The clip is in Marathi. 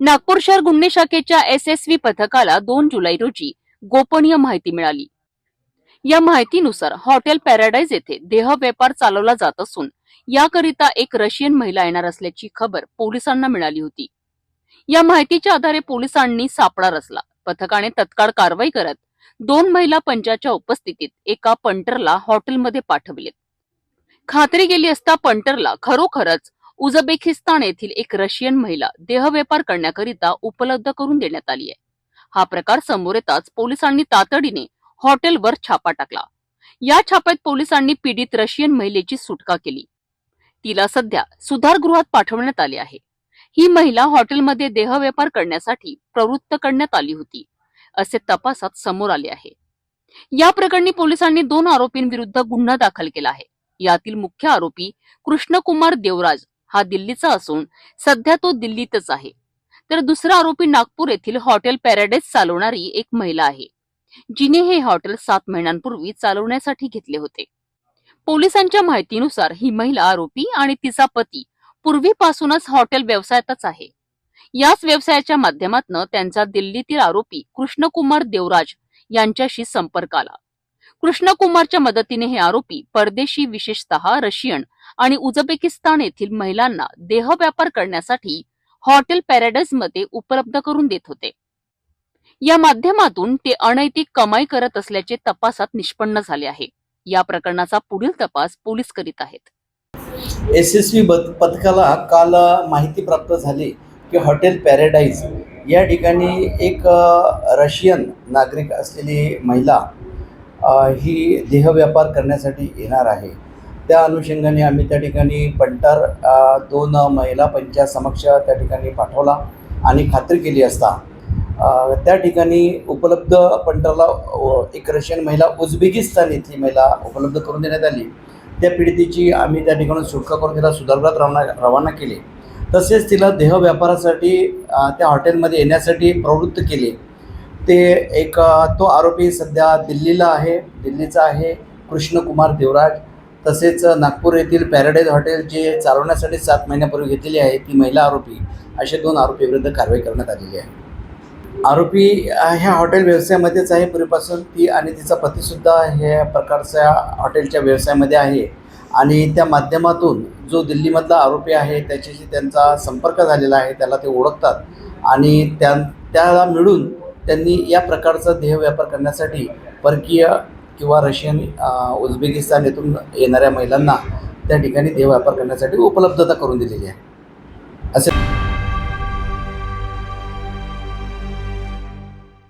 नागपूर शहर गुन्हे शाखेच्या एस एस व्ही पथकाला दोन जुलै रोजी गोपनीय माहिती मिळाली. या माहितीनुसार हॉटेल पॅराडाईज येथे देह व्यापार चालवला जात असून याकरिता एक रशियन महिला येणार असल्याची खबर पोलिसांना मिळाली होती. या माहितीच्या आधारे पोलिसांनी सापळा रचला. पथकाने तत्काळ कारवाई करत दोन महिला पंचाच्या उपस्थितीत एका पंटरला हॉटेलमध्ये पाठवले. खात्री गेली असता पंटरला खरोखरच उझबेकिस्तान येथील एक रशियन महिला देहव्यापार करण्याकरिता उपलब्ध करून देण्यात आली आहे. हा प्रकार समोर येताच पोलिसांनी तातडीने हॉटेलवर छापा टाकला. या छाप्यात पोलिसांनी पीडित रशियन महिलेची सुटका केली. तिला सध्या सुधारगृहात पाठवण्यात आले आहे. ही महिला हॉटेलमध्ये देहव्यापार करण्यासाठी प्रवृत्त करण्यात आली होती असे तपासात समोर आले आहे. या प्रकरणी पोलिसांनी दोन आरोपींविरुद्ध गुन्हा दाखल केला आहे. यातील मुख्य आरोपी कृष्णकुमार देवराज हा दिल्लीचा असून सध्या तो दिल्लीतच आहे. तर दुसरा आरोपी नागपूर येथील हॉटेल पॅराडाईज चालवणारी एक महिला आहे. जिने हे हॉटेल सात महिन्यांपूर्वी चालवण्यासाठी घेतले होते. पोलिसांच्या माहितीनुसार ही महिला आरोपी आणि तिचा पती पूर्वीपासूनच हॉटेल व्यवसायातच आहे. याच व्यवसायाच्या माध्यमातून त्यांचा दिल्लीतील आरोपी कृष्णकुमार देवराज यांच्याशी संपर्क आला. कृष्णकुमारच्या मदतीने हे आरोपी परदेशी विशेषतः रशियन आणि उझबेकिस्तान येथील महिलांना देह व्यापार करण्यासाठी हॉटेल पॅराडाईजमध्ये उपलब्ध करून देत होते. या माध्यमातून ते अनैतिक कमाई करत असल्याचे तपासात निष्पन्न झाले आहे. या प्रकरणाचा पुढील तपास पोलीस करीत आहेत. एस एस व्ही पथकाला काल माहिती प्राप्त झाली की हॉटेल पॅराडाईज या ठिकाणी एक रशियन नागरिक असलेली महिला ही देहव्यापार करण्यासाठी येणार आहे. त्या अनुषंगाने आम्ही त्या ठिकाणी पंटर दोन महिला पंचासमक्ष त्या ठिकाणी पाठवला आणि खात्री केली असता त्या ठिकाणी उपलब्ध पंटाला एक रशियन महिला उझबेकिस्तान येथील महिला उपलब्ध करून देण्यात आली. त्या पीडितेची आम्ही त्या ठिकाणून सुटका करून तिला सुधारगृहात रवाना रवाना केली. तसेच तिला देह व्यापारासाठी त्या हॉटेलमध्ये येण्यासाठी प्रवृत्त केले. ते एक तो आरोपी सध्या दिल्लीला आहे दिल्लीचा आहे कृष्णकुमार देवराज. तसेच नागपूर येथील पॅराडाईज हॉटेल जे चालवण्यासाठी सात महिन्यापूर्वी घेतलेली आहे ती महिला आरोपी. असे दोन आरोपीविरुद्ध कारवाई करण्यात आलेली आहे. आरोपी ह्या हॉटेल व्यवसायामध्येच आहे पूर्वीपासून. ती आणि तिचा पतीसुद्धा ह्या प्रकारच्या हॉटेलच्या व्यवसायामध्ये आहे. आणि त्या माध्यमातून जो दिल्लीमधला आरोपी आहे त्याच्याशी त्यांचा संपर्क झालेला आहे त्याला ते ओळखतात. आणि त्या त्याला मिळून त्यांनी या प्रकारचा देहव्यापार करण्यासाठी परकीय किंवा रशियन उझबेकिस्तान येथून येणाऱ्या महिलांना त्या ठिकाणी देह व्यापार करण्यासाठी उपलब्धता करून दिलेली आहे. असे